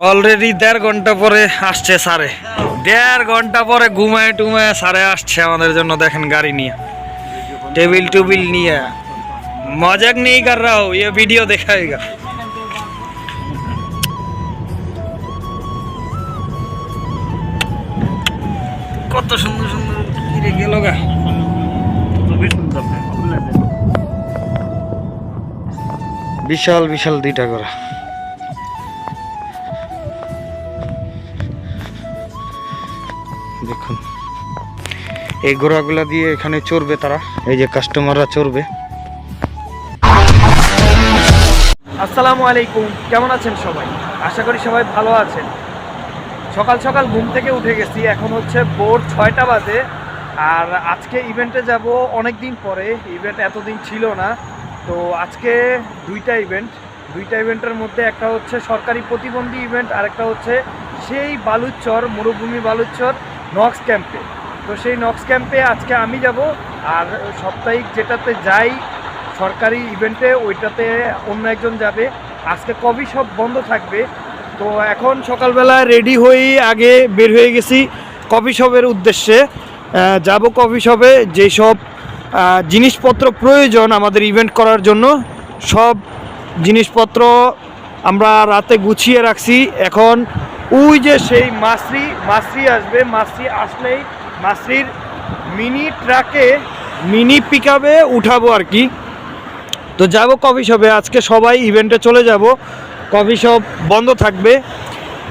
Already দেড় ঘণ্টা পরে আসছে সারে দেড় ঘণ্টা পরে ঘুমায় টুমায় সারে আসছে আমাদের জন্য, দেখেন গাড়ি নিয়ে। টেবিল টুবিল নিয়ে। মজাক নেই কারাও ইয়ে ভিডিও দেখায়গা কত সুন্দর সুন্দর গেল গা। বিশাল বিশাল দুইটা করা এই ঘোড়াগুলা দিয়ে এখানে চড়বে তারা। এই যে কাস্টমাররা চড়বে। আসসালামু আলাইকুম, কেমন আছেন সবাই? আশা করি সবাই ভালো আছেন। সকাল সকাল ঘুম থেকে উঠে গেছি, এখন হচ্ছে ভোর ছয়টা বাজে। আর আজকে ইভেন্টে যাব অনেক দিন পরে ইভেন্ট এতদিন ছিল না। তো আজকে দুইটা ইভেন্ট দুইটা ইভেন্টের মধ্যে একটা হচ্ছে সরকারি প্রতিবন্ধী ইভেন্ট আর একটা হচ্ছে সেই বালুচর, মরুভূমি বালুচর, নক্স ক্যাম্পে। তো সেই নক্স ক্যাম্পে আজকে আমি যাব। আর সাপ্তাহিক যেটাতে যাই, সরকারি ইভেন্টে ওইটাতে অন্য একজন যাবে। আজকে কবি সব বন্ধ থাকবে। তো এখন সকালবেলা রেডি হয়েই আগে বের হয়ে গেছি কফি শপের উদ্দেশ্যে। যাব কফি শপে যেসব জিনিসপত্র প্রয়োজন আমাদের ইভেন্ট করার জন্য, সব জিনিসপত্র আমরা রাতে গুছিয়ে রাখছি। এখন ওই যে সেই মাসরি মাসরি আসবে মাসরি আসলেই মাসরির মিনি ট্রাকে মিনি পিক উঠাবো আর কি। তো যাব কফি শপে, আজকে সবাই ইভেন্টে চলে যাব। কফি শপ বন্ধ থাকবে।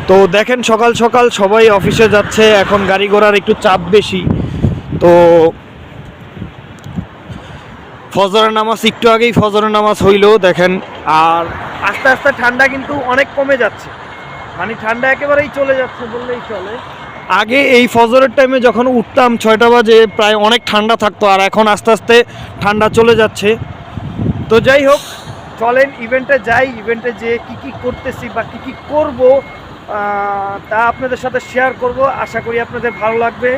তো দেখেন সকাল সকাল সবাই অফিসে যাচ্ছে, এখন গাড়ি ঘোড়ার একটু চাপ বেশি। তো ফজরের নামাজ, একটু আগেই ফজরের নামাজ হইল, দেখেন। আর আস্তে আস্তে ঠান্ডা কিন্তু অনেক কমে যাচ্ছে। মানে ঠান্ডা একেবারেই চলে যাচ্ছে বললেই চলে। আগে এই ফজরের টাইমে যখন উঠতাম, ছয়টা বাজে, প্রায় অনেক ঠান্ডা থাকতো আর এখন আস্তে আস্তে ঠান্ডা চলে যাচ্ছে। তো যাই হোক, চলেন ইভেন্টে যাই ইভেন্টে যে কি কি করতেছি বা কি কি করব তা আপনাদের সাথে শেয়ার করব। আশা করি আপনাদের ভালো লাগবে।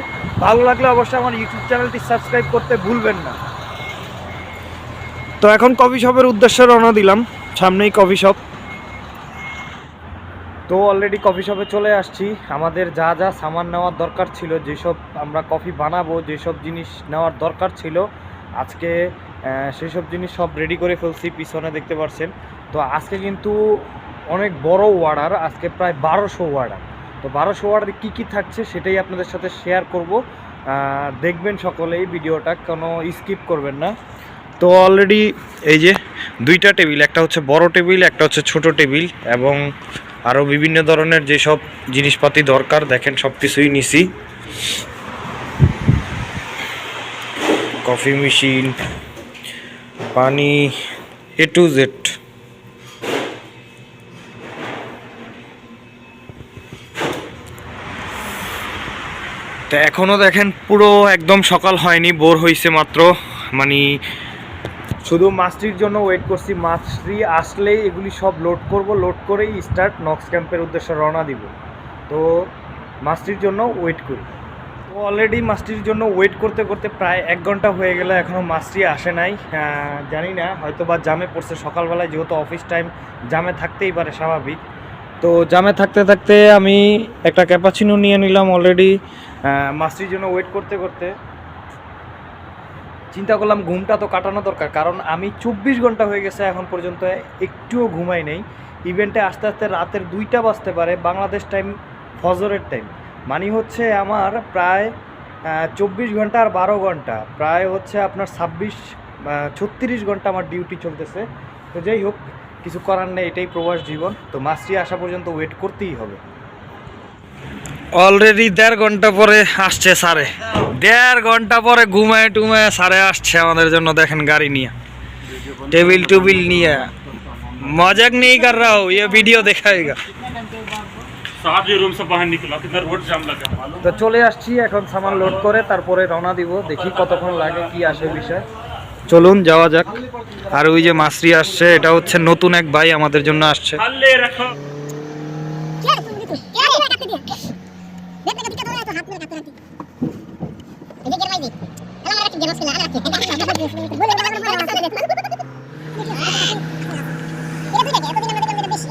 ভালো লাগলে অবশ্যই আমার ইউটিউব চ্যানেলটি সাবস্ক্রাইব করতে ভুলবেন না। তো এখন কফি শপের উদ্দেশ্যে রওনা দিলাম। সামনেই কফি শপ তো অলরেডি কফি শপে চলে আসছি। আমাদের যা যা সামান নেওয়ার দরকার ছিল, যেসব আমরা কফি বানাবো, যেসব জিনিস নেওয়ার দরকার ছিল, আজকে সেসব জিনিস সব রেডি করে ফেলছি, পিছনে দেখতে পাচ্ছেন তো আজকে কিন্তু অনেক বড় ওয়ার্ডার আজকে প্রায় বারোশো ওয়ার্ডার তো বারোশো অর্ডারে কী কী থাকছে সেটাই আপনাদের সাথে শেয়ার করব। দেখবেন সকলেই ভিডিওটা, কোনো স্কিপ করবেন না। তো অলরেডি এই যে দুইটা টেবিল একটা হচ্ছে বড় টেবিল একটা হচ্ছে ছোট টেবিল এবং আরও বিভিন্ন ধরনের যেসব জিনিসপাতি দরকার, দেখেন সব কিছুই নিছি। কফি মেশিন, পানি, এ টু জেড। তো এখনও দেখেন পুরো একদম সকাল হয়নি বোর হয়েছে মাত্র। মানে শুধু মাছটির জন্য ওয়েট করছি। মাছটি আসলেই এগুলি সব লোড করব লোড করেই স্টার্ট নক্স ক্যাম্পের উদ্দেশ্যে রওনা দিব। তো মাছটির জন্য ওয়েট করি। তো অলরেডি মাছটির জন্য ওয়েট করতে করতে প্রায় এক ঘণ্টা হয়ে গেল এখনও মাছটি আসে নাই। জানি না হয়তো বা জামে পড়ছে সকালবেলায়, যেহেতু অফিস টাইম জামে থাকতেই পারে, স্বাভাবিক। তো জামে থাকতে থাকতে আমি একটা ক্যাপাচিনো নিয়ে নিলাম অলরেডি মাছটির জন্য ওয়েট করতে করতে চিন্তা করলাম ঘুমটা তো কাটানো দরকার, কারণ আমি চব্বিশ ঘণ্টা হয়ে গেছে এখন পর্যন্ত একটুও ঘুমাই নেই। ইভেন্টে আস্তে আস্তে রাতের দুইটা বাজতে পারে, বাংলাদেশ টাইম ফজরের টাইম মানে হচ্ছে আমার প্রায় চব্বিশ ঘণ্টা আর বারো ঘণ্টা। প্রায় হচ্ছে আপনার ছাব্বিশ ছত্রিশ ঘণ্টা আমার ডিউটি চলতেছে। তো যাই হোক, কিছু করার নেই, এটাই প্রবাস জীবন। তো মাসটি আসা পর্যন্ত ওয়েট করতেই হবে। অলরেডি দেড় ঘণ্টা পরে আসছে সারে দেড় ঘণ্টা পরে ঘুমায় টুমায় সারে আসছে আমাদের জন্য দেখেন গাড়ি নিয়ে। টেবিল টুবিল নিয়ে। মজাক নেই কর ইয়ে ভিডিও দেখায়গা তো চলে আসছি এখন সামান লোড করে তারপরে রওনা দিব দেখি কতক্ষণ লাগে কি আসে বিষয়। চলুন যাওয়া যাক। আর ওই যে মাসরি আসছে এটা হচ্ছে নতুন এক ভাই আমাদের জন্য আসছে। এটা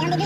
দুইটা কি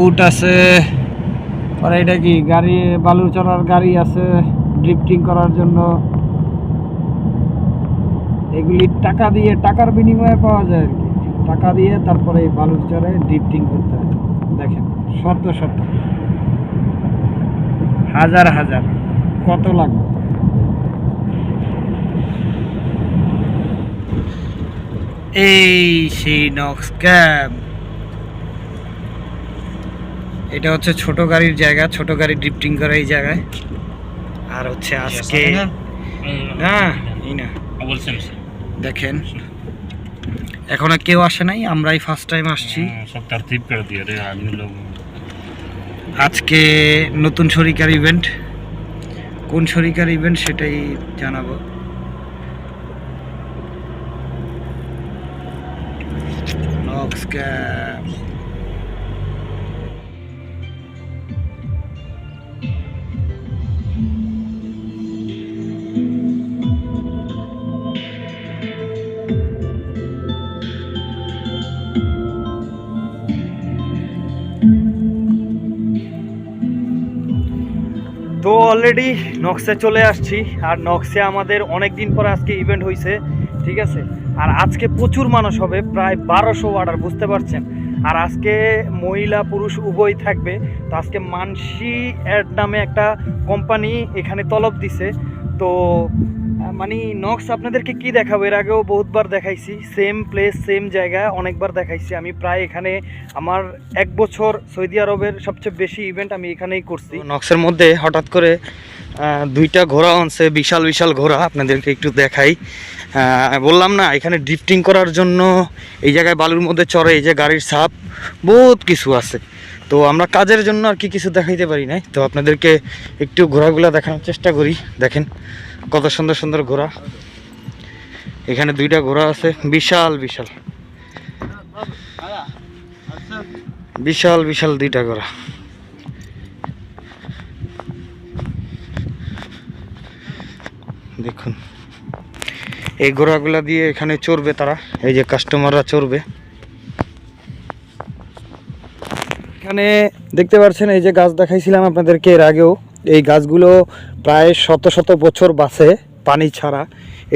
উট আছে, পরে এটা কি, গাড়ি, বালু চড়ার গাড়ি আছে ড্রিফটিং করার জন্য। এগুলি টাকা দিয়ে, টাকার বিনিময়ে পাওয়া যায় আর কি। টাকা দিয়ে তারপরে এই বালু চড়ে ড্রিফটিং করতে হয়। দেখেন শত শত হাজার হাজার, কত লাগবে? এই সেই নক্স ক্যাব এটা হচ্ছে ছোট গাড়ির জায়গা ছোট গাড়ি ড্রিফটিং করে এই জায়গায়। আর হচ্ছে আজকে না? হ্যাঁ, দেখেন এখন কেউ আসে নাই আমরাই ফার্স্ট টাইম আসছি। আজকে নতুন শরিকার ইভেন্ট কোন শরিকার ইভেন্ট সেটাই জানাব। নক্স তো অলরেডি নক্সে চলে আসছি, আর নক্সে আমাদের অনেক দিন পর আজকে ইভেন্ট হয়েছে ঠিক আছে? আর আজকে প্রচুর মানুষ হবে, প্রায় বারোশো অর্ডার বুঝতে পারছেন? আর আজকে মহিলা পুরুষ উভয় থাকবে, তো আজকে মানসি অ্যাড নামে একটা কোম্পানি এখানে তলব দিছে, তো মানে নক্স আপনাদেরকে কি দেখাবো? এর আগেও বহুতবার দেখাইছি। সেম প্লেস, সেম জায়গা অনেকবার দেখাইছি। আমি প্রায় এখানে আমার এক বছর সৌদি আরবের সবচেয়ে বেশি ইভেন্ট আমি এখানেই করছি। নক্সের মধ্যে হঠাৎ করে দুইটা ঘোড়া আনছে, বিশাল বিশাল ঘোড়া। আপনাদেরকে একটু দেখাই। বললাম না, এখানে ড্রিফটিং করার জন্য এই জায়গায় বালুর মধ্যে চড়ে, এই যে গাড়ির ছাপ, বহুত কিছু আছে। তো আমরা কাজের জন্য আর কি কিছু দেখাইতে পারি নাই। তো আপনাদেরকে একটু ঘোড়াগুলো দেখানোর চেষ্টা করি। দেখেন কত সুন্দর সুন্দর ঘোড়া। এখানে দুইটা ঘোড়া আছে। বিশাল বিশাল। বিশাল বিশাল দুইটা ঘোড়া। দেখুন। এই ঘোড়াগুলা দিয়ে এখানে চড়বে তারা। এই যে কাস্টমাররা চড়বে। এখানে দেখতে পাচ্ছেন, এই যে গাছ দেখাইছিলাম আপনাদেরকে এর আগেও। এই গাছগুলো প্রায় শত শত বছর বাঁচে পানি ছাড়া।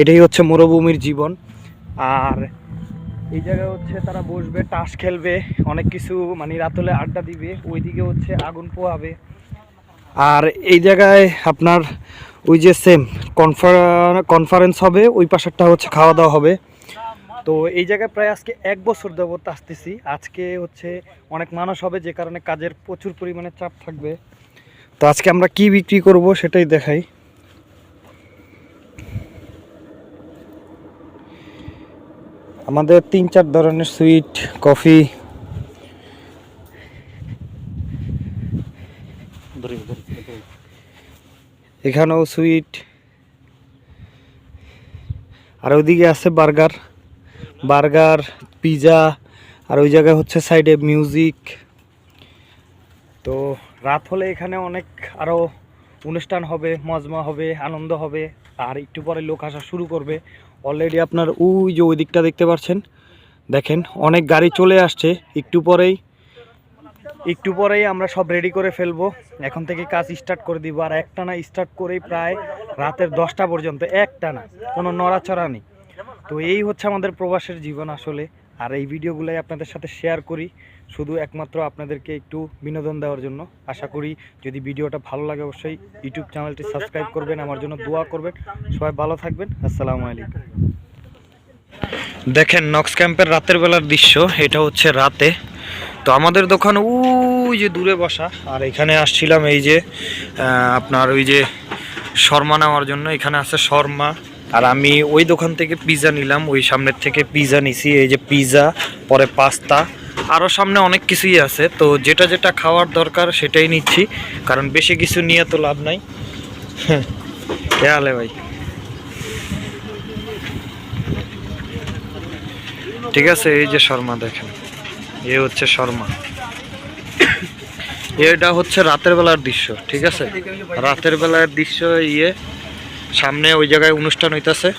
এটাই হচ্ছে মরুভূমির জীবন। আর এই জায়গায় হচ্ছে তারা বসবে, তাস খেলবে, অনেক কিছু মানে রাতলে আড্ডা দিবে। ওইদিকে হচ্ছে আগুন পোহাবে। আর এই জায়গায় আপনার ওই যে সেম কনফারেন্স হবে, ওই পাশেরটা হচ্ছে খাওয়া দাওয়া হবে। তো এই জায়গায় প্রায় আজকে এক বছর যাবত আসতেছি। আজকে হচ্ছে অনেক মানুষ হবে, যে কারণে কাজের প্রচুর পরিমাণে চাপ থাকবে। তো আজকে আমরা কি বিক্রি করব সেটাই দেখাই। আমাদের তিন চার ধরনের সুইট, কফি। এখানেও সুইট। আর ওইদিকে আছে বার্গার। বার্গার, পিজা, আর ওই জায়গায় হচ্ছে সাইডে মিউজিক। তো রাত হলে এখানে অনেক আরও অনুষ্ঠান হবে, মজমা হবে, আনন্দ হবে, আর একটু পরে লোক আসা শুরু করবে। অলরেডি আপনার ওই যে ওই দিকটা দেখতে পাচ্ছেন, দেখেন অনেক গাড়ি চলে আসছে, একটু পরেই একটু পরেই আমরা সব রেডি করে ফেলব। এখন থেকে কাজ স্টার্ট করে দিব, আর একটানা স্টার্ট করেই প্রায় রাতের দশটা পর্যন্ত, একটানা, কোনো নড়াচড়া নেই। তো এই হচ্ছে আমাদের প্রবাসের জীবন আসলে। আর এই ভিডিওগুলোই আপনাদের সাথে শেয়ার করি। শুধু একমাত্র আপনাদেরকে একটু বিনোদন দেওয়ার জন্য। আশা করি যদি ভিডিওটা ভালো লাগে অবশ্যই ইউটিউব চ্যানেলটি সাবস্ক্রাইব করবেন। আমার জন্য দোয়া করবেন। সবাই ভালো থাকবেন। আসসালামু আলাইকুম। দেখেন নক্স ক্যাম্পের রাতের বেলার দৃশ্য। এটা হচ্ছে রাতে। তো আমাদের দোকান ওই যে দূরে বসা। আর এখানে আসছিলাম এই যে আপনার ওই যে শর্মা নেওয়ার জন্য। এখানে আছে শর্মা। আর আমি ওই দোকান থেকে পিৎজা নিলাম, ওই সামনের থেকে পিৎজা নিছি, এই যে পিৎজা পরে পাস্তা আরও সামনে অনেক কিছুই আছে, তো যেটা যেটা খাওয়ার দরকার সেটাই নিচ্ছি, কারণ বেশি কিছু নিয়ে তো লাভ নাই। কে ভাই। ঠিক আছে, এই যে শর্মা দেখেন, এ হচ্ছে শর্মা। এটা হচ্ছে রাতের বেলার দৃশ্য, ঠিক আছে? রাতের বেলার দৃশ্য ইয়ে সামনে ওই জায়গায় অনুষ্ঠান হইতাছে।